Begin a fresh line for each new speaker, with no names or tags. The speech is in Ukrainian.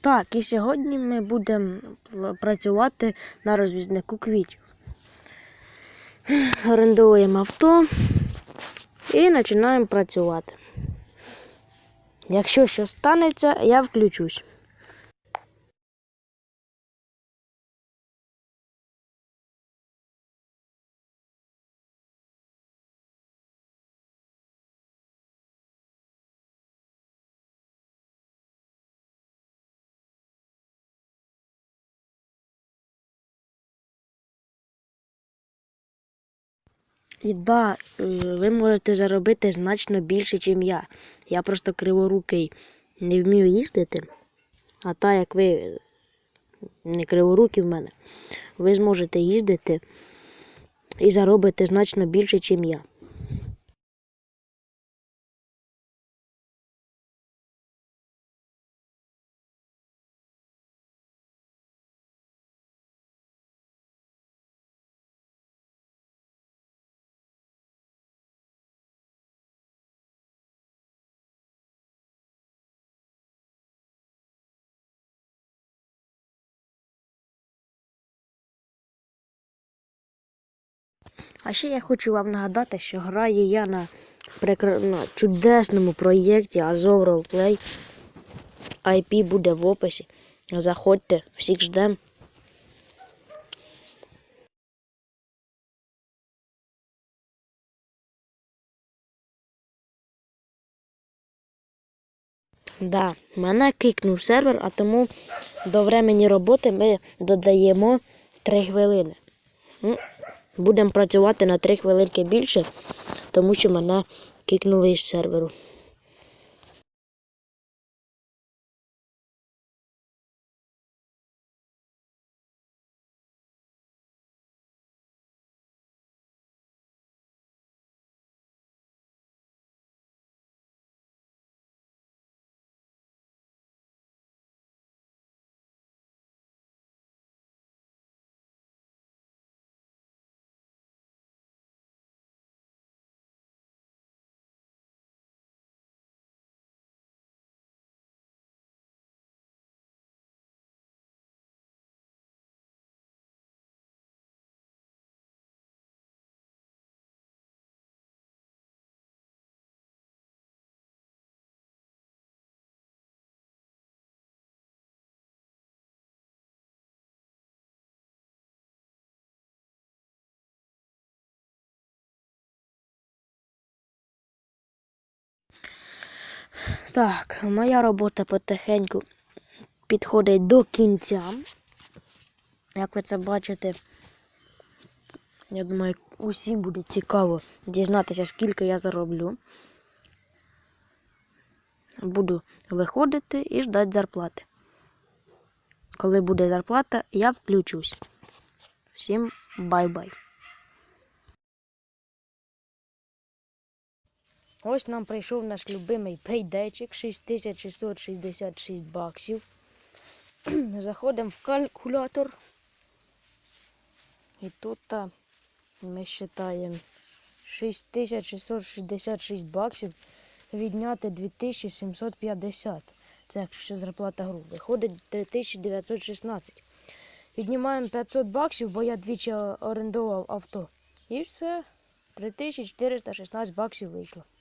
Так, і сьогодні ми будемо працювати на розвізнику квітів. Орендуємо авто і починаємо працювати. Якщо щось станеться, я включусь. І да, е, ви можете заробити значно більше, ніж я. Я просто криворукий не вмію їздити. А так як ви е, не криворукі в мене, ви зможете їздити і заробите значно більше, ніж я. А ще я хочу вам нагадати, що граю я на, прекра... на чудесному проєкті Azov Roleplay. IP буде в описі. Заходьте, всіх ждем. Да, мене кикнув сервер, а тому до времени роботи ми додаємо 3 хвилини. Будемо працювати на 3 хвилинки більше, тому що мене кикнули із серверу. Так, моя робота потихеньку підходить до кінця. Як ви це бачите, я думаю, усім буде цікаво дізнатися, скільки я зароблю. Буду виходити і ждати зарплати. Коли буде зарплата, я включусь. Всім бай-бай. Ось нам прийшов наш любимий пейдечик 6666 баксів. Заходимо в калькулятор. І тут та, ми вважаємо 6666 баксів відняти 2750. Це якщо зарплата гру. Виходить 3916. Віднімаємо 500 баксів, бо я двічі орендував авто. І все. 3416 баксів вийшло.